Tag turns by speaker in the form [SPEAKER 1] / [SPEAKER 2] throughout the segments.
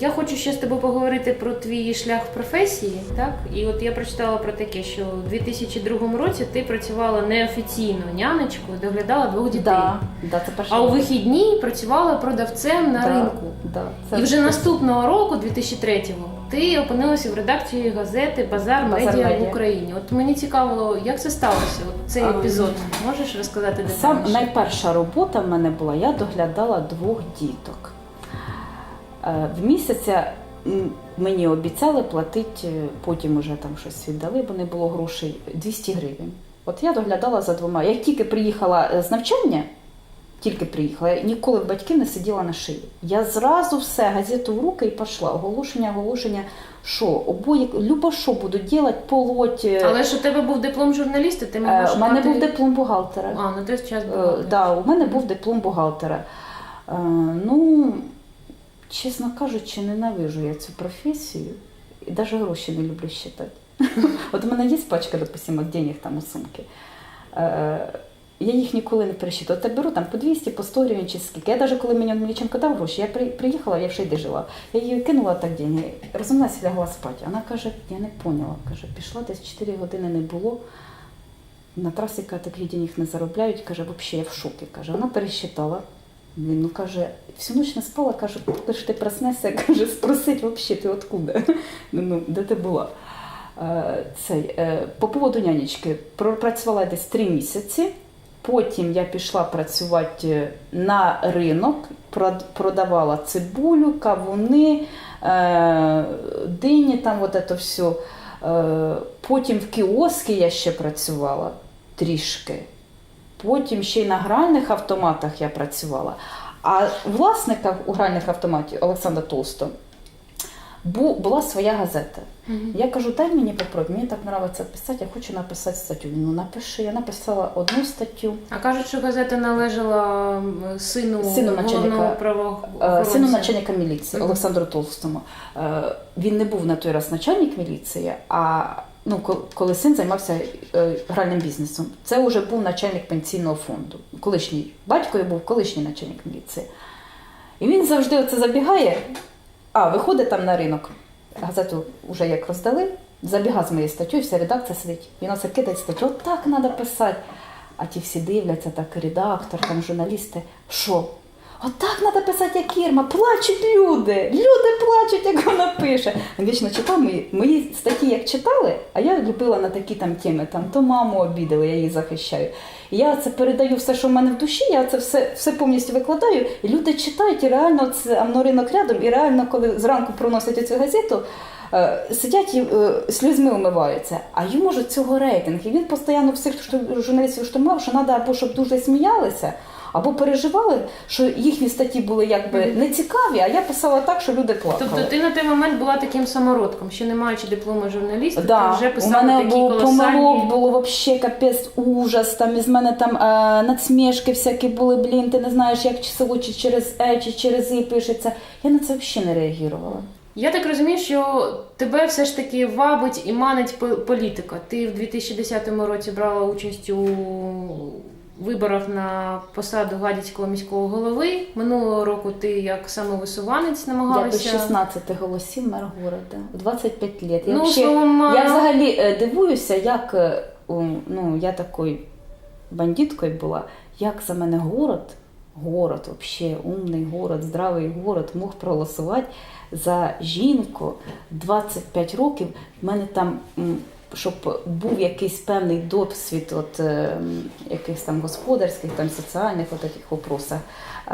[SPEAKER 1] я хочу ще з тобою поговорити про твій шлях в професії. Так, і от я прочитала про таке, що у 2002 році ти працювала неофіційно нянечкою, доглядала двох дітей.
[SPEAKER 2] Да, да, це
[SPEAKER 1] А у вихідні працювала продавцем на
[SPEAKER 2] Да,
[SPEAKER 1] ринку.
[SPEAKER 2] Да, це
[SPEAKER 1] І вже наступного року, 2003-го, ти опинилася в редакції газети Базар
[SPEAKER 2] «Базар
[SPEAKER 1] Медіа
[SPEAKER 2] Медіа».
[SPEAKER 1] в Україні. От мені цікаво, як це сталося? От цей
[SPEAKER 2] А,
[SPEAKER 1] епізод можеш розказати
[SPEAKER 2] Сам найперша робота в мене була, я доглядала двох діток. Е, В місяця мені обіцяли платити, е, потім уже там щось віддали, бо не було грошей, 200 гривень. От я доглядала за двома. Як тільки приїхала е, з навчання, тільки приїхала, я ніколи в батьків не сиділа на шиї. Я зразу все, газету в руки і пішла. Оголошення, оголошення, що обоє, любо що буду робити, полоть.
[SPEAKER 1] Але ж у тебе був диплом журналіста, ти могла
[SPEAKER 2] е, У мене був диплом бухгалтера.
[SPEAKER 1] А, на той час
[SPEAKER 2] Е,
[SPEAKER 1] було.
[SPEAKER 2] Да, у мене був диплом бухгалтера. Ну, чесно кажучи, ненавижу я цю професію і навіть гроші не люблю считати. От у мене є пачка, допустимо, денег там у сумки. Е, Я їх ніколи не пересчитую. От я беру там по 200, по 100 гривень чи скільки. Я навіть коли мені Мельниченко дав гроші, я приїхала, я в Шейди жила. Я її кинула так деньги, розумілася, лягла спати. Вона каже, я не поняла. Каже, пішла десь 4 години не було. На трасі каже, таких денег не заробляють, каже, взагалі я в шокі. Каже, вона пересчитала. Ну каже, всю ніч не спала, каже, коли ж ти проснешся, каже, спросить взагалі, ти откуда? Ну, ну, де ти була? Е, Цей, е, по поводу нянечки, пропрацювала десь три місяці. Потім я пішла працювати на ринок, продавала цибулю, кавуни, е, дині, там от це все. Е, Потім в кіоскі я ще працювала трішки. Потім ще й на гральних автоматах я працювала. А власником у гральних автоматів Олександра Толсто була своя газета.
[SPEAKER 1] Мгм.
[SPEAKER 2] Я кажу, дай мені попробуй, мені так подобається писати, я хочу написати статтю. Він, Ну напиши. Я написала одну статтю.
[SPEAKER 1] А кажуть, що газета належала сину,
[SPEAKER 2] Сину начальника, Е,
[SPEAKER 1] правоохоронця.
[SPEAKER 2] Сину начальника міліції
[SPEAKER 1] Мгм.
[SPEAKER 2] Олександру Толстому. Е, Він не був на той раз начальник міліції, а ну, коли син займався е, гральним бізнесом. Це вже був начальник пенсійного фонду. Колишній батько був колишній начальник міліції. І він завжди оце забігає, а виходить там на ринок. Газету вже як роздали, забіга з моєю статтю, вся редакція сидить. Він оце кидає статтю, от так треба писати. А ті всі дивляться, так редактор, там журналісти. Що? Отак треба писати, як Ірма. Плачуть люди. Люди плачуть, як вона пише. Вічно читав мої, мої статті, як читали, а я любила на такі там теми. Там то маму обідали, я її захищаю. Я це передаю все, що в мене в душі, я це все, все повністю викладаю. І люди читають, і реально це а ринок рядом, і реально, коли зранку проносять цю газету. е, Сидять і е, слізьми умиваються, а йому ж цього рейтинг. І він постійно всіх журналістів штурмував, що треба або щоб дуже сміялися, або переживали, що їхні статті були якби не цікаві, а я писала так, що люди плакали.
[SPEAKER 1] Тобто ти на той момент була таким самородком, ще не маючи диплому журналіста,
[SPEAKER 2] Да,
[SPEAKER 1] ти вже
[SPEAKER 2] у
[SPEAKER 1] писала
[SPEAKER 2] мене
[SPEAKER 1] такі
[SPEAKER 2] був
[SPEAKER 1] колосальні...
[SPEAKER 2] помилок, було вообще капець ужас. Там із мене там е, надсмішки всякі були, блін, ти не знаєш, як село чи через Е, чи через І пишеться. Я на це взагалі не реагувала.
[SPEAKER 1] Я так розумію, що тебе все ж таки вабить і манить по- політика. Ти в 2010 році брала участь у виборах на посаду Гадяцького міського голови. Минулого року ти як самовисуванець намагалася.
[SPEAKER 2] Я без 16 голосів мер города, 25 років. Я,
[SPEAKER 1] Ну,
[SPEAKER 2] вообще-
[SPEAKER 1] словом,
[SPEAKER 2] я взагалі е, дивуюся, як е, ну, я такою бандиткою була, як за мене город, город, вообще умний город, здравий город мог проголосувати за жінку 25 років. В мене там. Щоб був якийсь певний досвід от, е, якихось там господарських, там соціальних от таких вопросах. Е,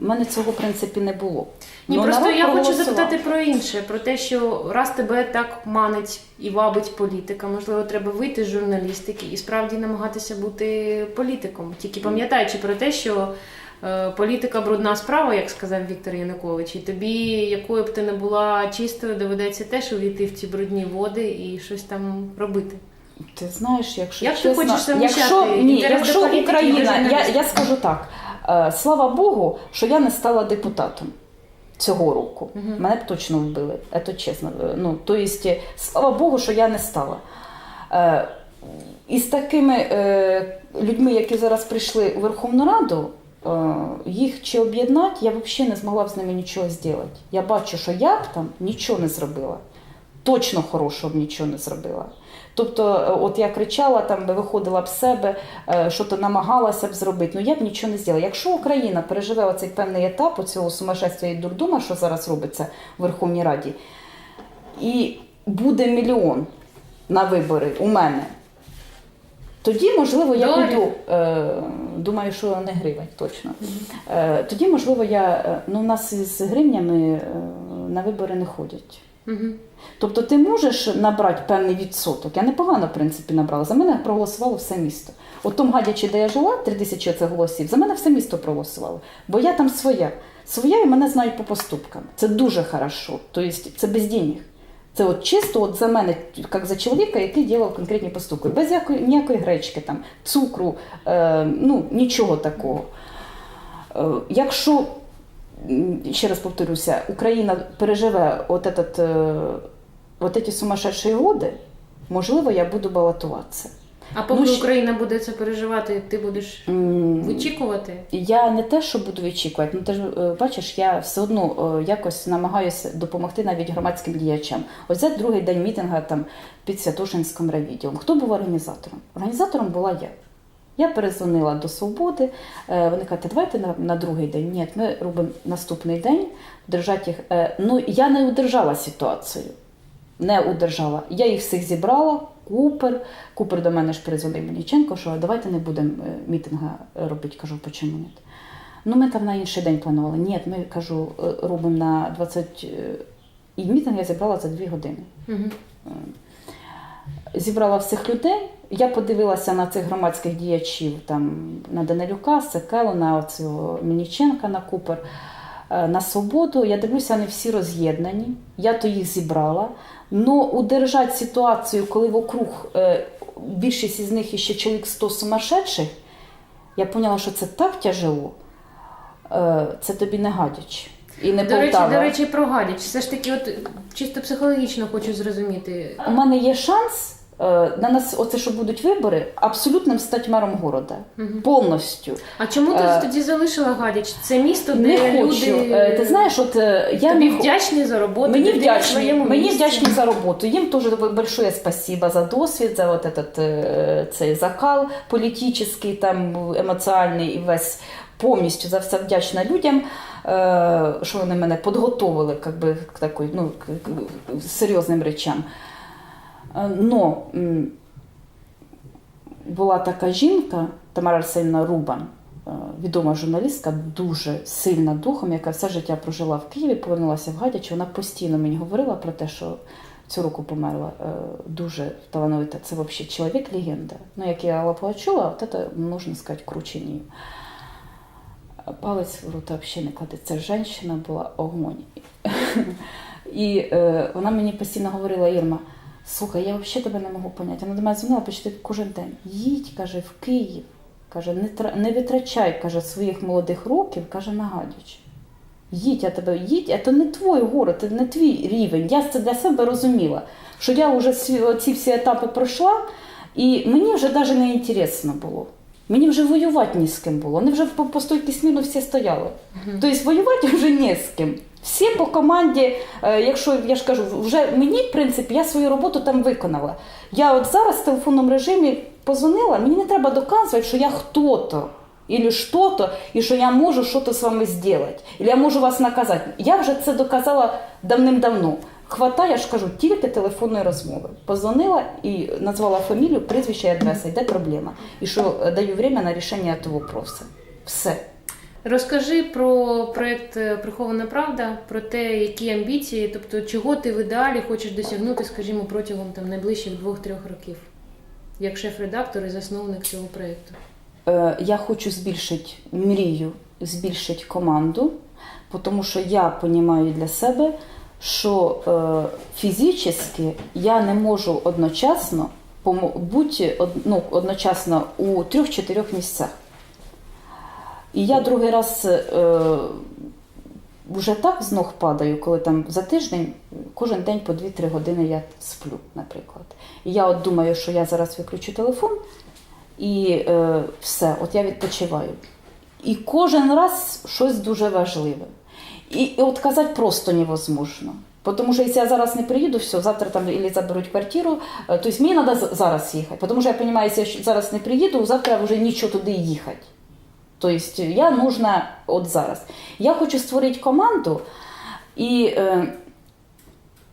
[SPEAKER 2] в мене цього в принципі не було.
[SPEAKER 1] Ні,
[SPEAKER 2] Ну,
[SPEAKER 1] просто я хочу запитати про інше, про те, що раз тебе так манить і вабить політика, можливо, треба вийти з журналістики і справді намагатися бути політиком. Тільки пам'ятаючи про те, що політика брудна справа, як сказав Віктор Янукович, і тобі, якою б ти не була чистою, доведеться теж увійти в ці брудні води і щось там робити.
[SPEAKER 2] Ти знаєш, якщо
[SPEAKER 1] Як ти хочеш
[SPEAKER 2] якщо, ні, якщо
[SPEAKER 1] політики
[SPEAKER 2] Україна, я, я скажу так, е, слава Богу, що я не стала депутатом цього року.
[SPEAKER 1] Мгм.
[SPEAKER 2] Мене б точно вбили, це чесно. Е, Ну, то есть, слава Богу, що я не стала. Е, і з такими е, людьми, які зараз прийшли у Верховну Раду, е, їх чи об'єднати, я взагалі не змогла б з ними нічого зробити. Я бачу, що я б там нічого не зробила. Точно хорошого б нічого не зробила. Тобто, е, от я кричала, там би виходила б з себе, е, що то намагалася б зробити. Ну я б нічого не зробила. Якщо Україна переживе оцей певний етап цього сумасшествия і дурдума, що зараз робиться в Верховній Раді, і буде мільйон на вибори у мене. Тоді, можливо, я
[SPEAKER 1] Доларів?
[SPEAKER 2] піду. Е, думаю, що не гривень, точно. Е, тоді, можливо, я. е, Ну, у нас із гривнями на вибори не ходять.
[SPEAKER 1] Угу.
[SPEAKER 2] Тобто ти можеш набрати певний відсоток. Я непогано, в принципі, набрала. За мене проголосувало все місто. От тому гадячі, де я жила, три тисячі це голосів, за мене все місто проголосувало. Бо я там своя. Своя і мене знають по поступкам. Це дуже хорошо. Тобто це без денег. Це от чисто от за мене, як за чоловіка, який робив конкретні поступки. Без якої, ніякої гречки, там, цукру, е, ну, нічого такого. Е, якщо, ще раз повторюся, Україна переживе от, этот, е, от ці сумасшедші годи, можливо, я буду балотуватися.
[SPEAKER 1] А поки
[SPEAKER 2] Ну,
[SPEAKER 1] Україна буде це переживати, ти будеш вичікувати?
[SPEAKER 2] Я не те, що буду відчікувати, ну ти ж е, бачиш, я все одно е, якось намагаюся допомогти навіть громадським діячам. Ось за другий день мітинга там під Святошинським райвідділом. Хто був організатором? Організатором була я. Я перезвонила до свободи. е, Вони кажуть, давайте на, на другий день. Ні, ми робимо наступний день, їх. Ну я не удержала ситуацію. Не удержала. Я їх всіх зібрала. Купер. Купер до мене ж перезвонив Мельниченко, що давайте не будемо е, мітинга робити. Кажу, почему ні? Ну, ми там на інший день планували. Ні, ми кажу, е, робимо на 20. е, І мітинг я зібрала за 2 години.
[SPEAKER 1] Угу.
[SPEAKER 2] Зібрала всіх людей. Я подивилася на цих громадських діячів, там на Данилюка, Секелу, на цього Мельниченка, на Купер, на Свободу. Я дивлюся, вони всі роз'єднані. Я то їх зібрала. Но удержати ситуацію, коли вокруг е, більшість із них іще чоловік 100 сумасшедших, я поняла, що це так тяжело. Е, Це тобі не гадяч. І не
[SPEAKER 1] До речі, до речі, про гадяч. Все ж таки, от чисто психологічно хочу зрозуміти.
[SPEAKER 2] У мене є шанс на нас, оце що будуть вибори, абсолютним стати мером города.
[SPEAKER 1] Мгм.
[SPEAKER 2] Повністю.
[SPEAKER 1] А чому ти
[SPEAKER 2] Е,
[SPEAKER 1] тоді залишила гадяч? Це місто, де
[SPEAKER 2] Не хочу.
[SPEAKER 1] люди
[SPEAKER 2] Е, Ти знаєш, от е, я
[SPEAKER 1] тобі вдячні за роботу.
[SPEAKER 2] Мені вдячні, мені
[SPEAKER 1] місці.
[SPEAKER 2] вдячні за роботу. Їм теж большое спасибо за досвід, за вот этот, е, цей закал політичний, там емоціональний і весь повністю за все вдячна людям, е, що вони мене підготовили как би, к такой, ну, серйозним речам. Е, Но була така жінка, Тамара Арсенівна Рубан, е, відома журналістка, дуже сильна духом, яка все життя прожила в Києві, повернулася в Гадяч. Вона постійно мені говорила про те, що цю року померла е, дуже талановита. Це взагалі чоловік-легенда. Ну, як я Пугачова, от це, можна сказати, круче неї. Палець в рота взагалі не кладе. Це жінка була огонь. І вона мені постійно говорила, Ірма, слухай, я взагалі тебе не можу поняти. Вона до мене дзвонила почти кожен день. Їдь, каже, в Київ. Каже, не, не витрачай каже, своїх молодих років, каже, на Гадяч. Їдь, я тебе їдь, це не твій город, це не твій рівень. Я це для себе розуміла, що я вже ці всі етапи пройшла, і мені вже навіть не інтересно було. Мені вже воювати ні з ким було. Вони вже по, по стойки сміну всі стояли. Тобто воювати вже не з ким. Всі по команді, е, якщо я ж кажу, вже мені, в принципі, я свою роботу там виконала. Я от зараз в телефонному режимі позвонила, мені не треба доказувати, що я хто-то. Или что-то, і що я можу щось з вами зробити, или я можу вас наказати. Я вже це доказала давним-давно. Хватає, я ж кажу, тільки телефонної розмови. Позвонила і назвала фамілію, прізвище і адреса, йде проблема. І що е, даю время на рішення цього вопросу. Все.
[SPEAKER 1] Розкажи про проєкт е, Прихована Правда, про те, які амбіції, тобто чого ти в ідеалі хочеш досягнути, скажімо, протягом там найближчих двох-трьох років, як шеф-редактор і засновник цього проєкту.
[SPEAKER 2] Е, я хочу збільшити мрію, збільшити команду, тому що я розумію для себе, що е, фізично я не можу одночасно бути ну, одночасно у трьох-чотирьох місцях. І я другий раз е, вже так з ног падаю, коли там за тиждень кожен день по 2-3 години я сплю, наприклад. І я от думаю, що я зараз виключу телефон і е, все, от я відпочиваю. І кожен раз щось дуже важливе. І, і от казати просто невозможно. Тому що якщо я зараз не приїду, все, завтра там или заберуть квартиру, тобто мені треба зараз їхати. Тому що я розумію, якщо я зараз не приїду, завтра вже нічого туди їхати. Тобто я нужна от зараз. Я хочу створити команду і е,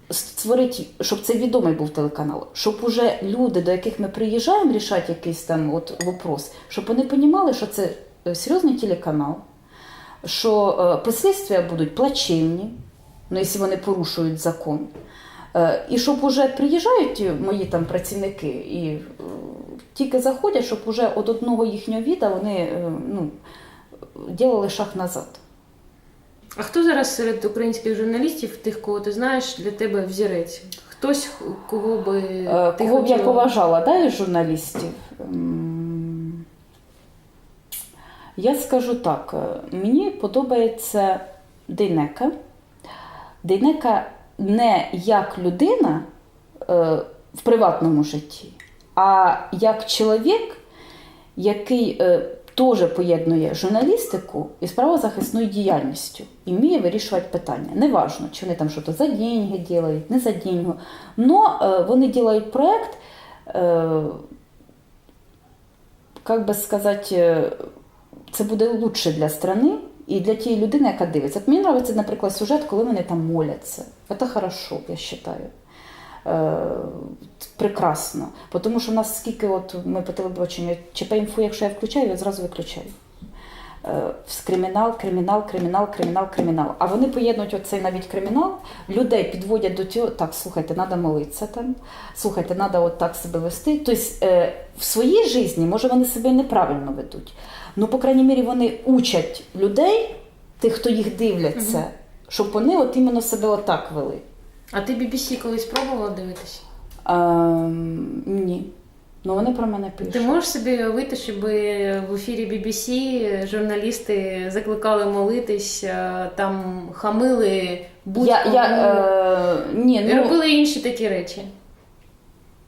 [SPEAKER 2] створити, щоб це відомий був телеканал, щоб уже люди, до яких ми приїжджаємо рішати якийсь там от вопрос, щоб вони розуміли, що це е, серйозний телеканал, що е, послідствия будуть плачевні, ну, якщо вони порушують закон. Е, І щоб уже приїжджають мої там працівники і е, тільки заходять, щоб уже від одного їхнього віда вони е, ну, ділили шаг назад.
[SPEAKER 1] А хто зараз серед українських журналістів, тих, кого ти знаєш, для тебе взірець? Хтось, кого би ти
[SPEAKER 2] Кого б я поважала, да, із журналістів? Я скажу так: мені подобається Дейнека. Дейнека не як людина е, в приватному житті, а як чоловік, який е, теж поєднує журналістику із правозахисною діяльністю і вміє вирішувати питання. Неважно, чи вони там щось за деньги роблять, не за деньги. Но е, вони роблять проект, е, як би сказати, це буде лучше для страни і для тієї людини, яка дивиться. От мені подобається, наприклад, сюжет, коли вони там моляться. Це хорошо, я вважаю. Е, прекрасно. Тому що в нас скільки от ми по телебаченню ЧП інфу, якщо я включаю, я зразу виключаю. Е, Кримінал, кримінал, кримінал, кримінал, кримінал. А вони поєднують оцей навіть кримінал, людей підводять до цього, так, слухайте, треба молитися там, слухайте, треба от так себе вести. Тобто е, в своїй житті, може, вони себе неправильно ведуть. Ну, по крайній мірі, вони учать людей, тих, хто їх дивляться, щоб вони от іменно себе отак вели.
[SPEAKER 1] А ти BBC колись пробувала дивитися?
[SPEAKER 2] Ем, ні. Ну вони про мене пишуть.
[SPEAKER 1] Ти можеш собі уявити, щоб в ефірі BBC журналісти закликали молитись, е, там хамили будь-кому
[SPEAKER 2] я, я, е, ні, ну,
[SPEAKER 1] робили інші такі речі.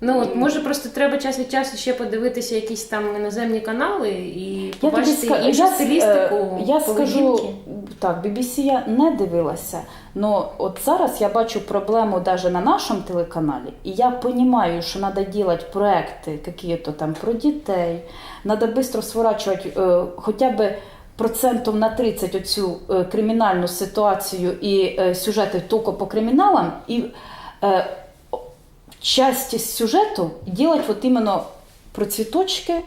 [SPEAKER 1] Ну от може просто треба час від часу ще подивитися якісь там іноземні канали і
[SPEAKER 2] я
[SPEAKER 1] побачити
[SPEAKER 2] ска-
[SPEAKER 1] іншу
[SPEAKER 2] я,
[SPEAKER 1] стилістику.
[SPEAKER 2] е, Я скажу так, BBC я не дивилася, але от зараз я бачу проблему навіть на нашому телеканалі, і я розумію, що треба робити проекти, які-то там про дітей, треба швидко сворачувати е, хоча б процентів на 30 оцю е, кримінальну ситуацію і е, сюжети тільки по криміналам, і е, часть сюжету делать вот именно про цвіточки,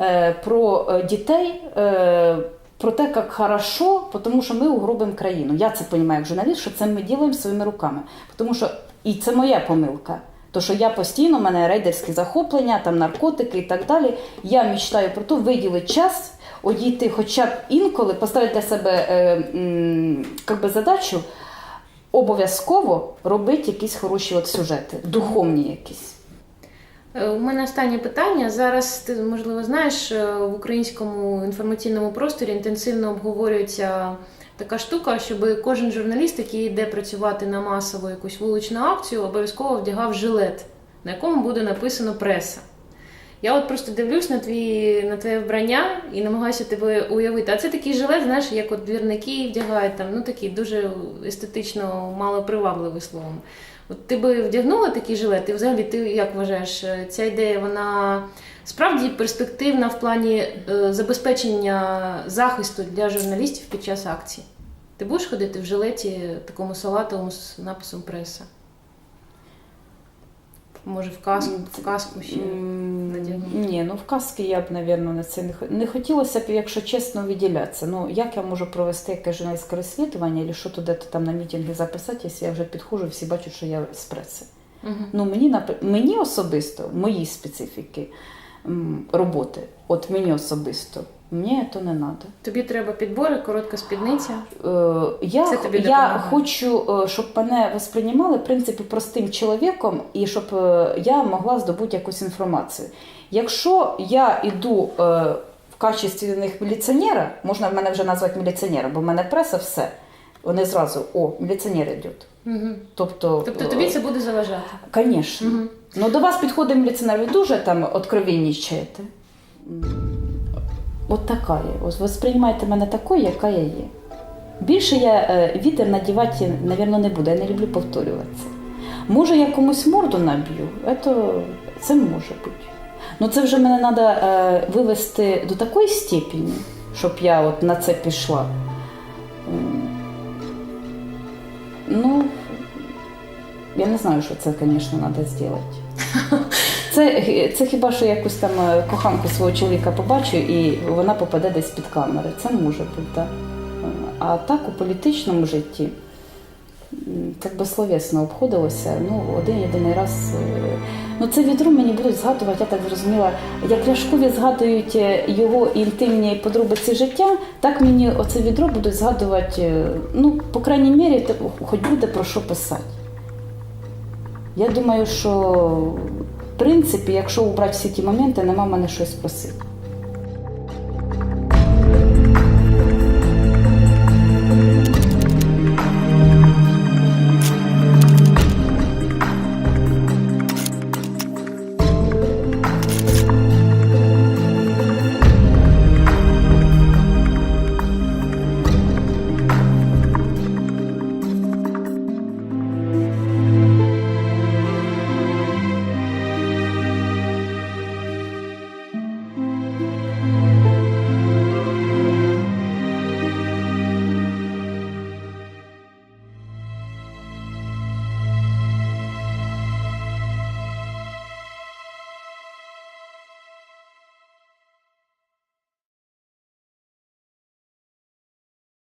[SPEAKER 2] е, про е, дітей, е, про те, як хорошо, тому що ми угробимо країну. Я це розумію як журналіст, що це ми робимо своїми руками. Тому що і це моя помилка. То, що я постійно, в мене рейдерські захоплення, там наркотики і так далі. Я мечтаю про те, виділити час, одійти хоча б інколи, поставити для себе е, м, задачу обов'язково робити якісь хороші от сюжети, духовні якісь.
[SPEAKER 1] Е, У мене останнє питання. Зараз ти можливо знаєш, е, в українському інформаційному просторі інтенсивно обговорюється така штука, щоб кожен журналіст, який йде працювати на масову якусь вуличну акцію, обов'язково вдягав жилет, на якому буде написано преса. Я от просто дивлюсь на твій на твоє вбрання і намагаюся тебе уявити. А це такий жилет, знаєш, як от двірники вдягають там, ну такий дуже естетично малопривабливий словом. От ти би вдягнула такий жилет, і взагалі ти як вважаєш, е, ця ідея вона справді перспективна в плані е, забезпечення захисту для журналістів під час акції? Ти будеш ходити в жилеті такому салатовому з написом преса? Може, в каску, в каску ще надягнути?
[SPEAKER 2] Ні, ну в казки я б, напевно, на це не не хотілося б, якщо чесно, виділятися. Ну, як я можу провести якесь журналістське розслідування, або що туди там на мітинги записати, якщо я вже підходжу, всі бачать, що я з преси.
[SPEAKER 1] Мгм.
[SPEAKER 2] Ну, мені, мені особисто, мої специфіки роботи, от мені особисто, мені то не треба.
[SPEAKER 1] Тобі треба підбори, коротка спідниця.
[SPEAKER 2] Е, Я,
[SPEAKER 1] Це тобі
[SPEAKER 2] я хочу, е, щоб мене восприймали в принципі простим чоловіком, і щоб е, я могла здобути якусь інформацію. Якщо я йду е, в качестві них міліціонера, можна мене вже назвати міліціонером, бо в мене преса все. Вони зразу о, міліціонер йде.
[SPEAKER 1] Угу.
[SPEAKER 2] Тобто,
[SPEAKER 1] Тобто тобі це буде заважати.
[SPEAKER 2] Звісно.
[SPEAKER 1] Мгм.
[SPEAKER 2] Ну, до вас підходить міліціонер, ви дуже там откровеннічаєте. От така я. Ось восприймайте мене такою, яка я є. Більше я е, вітер надівати, мабуть, не буду. Я не люблю повторюватися. Може, я комусь морду наб'ю, це, може бути. Ну це вже мене треба вивести до такої степені, щоб я от на це пішла. Ну, я не знаю, що це, звісно, треба зробити. Це, це хіба що якусь там е, коханку свого чоловіка побачу і вона попаде десь під камери. Це може бути, так. А так у політичному житті так би словесно обходилося. Ну, один єдиний раз. е, Ну, це відро мені будуть згадувати, я так зрозуміла, як Ляшкові згадують е, його інтимні подробиці життя, так мені оце відро будуть згадувати, ну, по крайній мірі, хоч буде про що писати. Я думаю, що принципі, якщо убрати всі ті моменти, нема мене щось просити.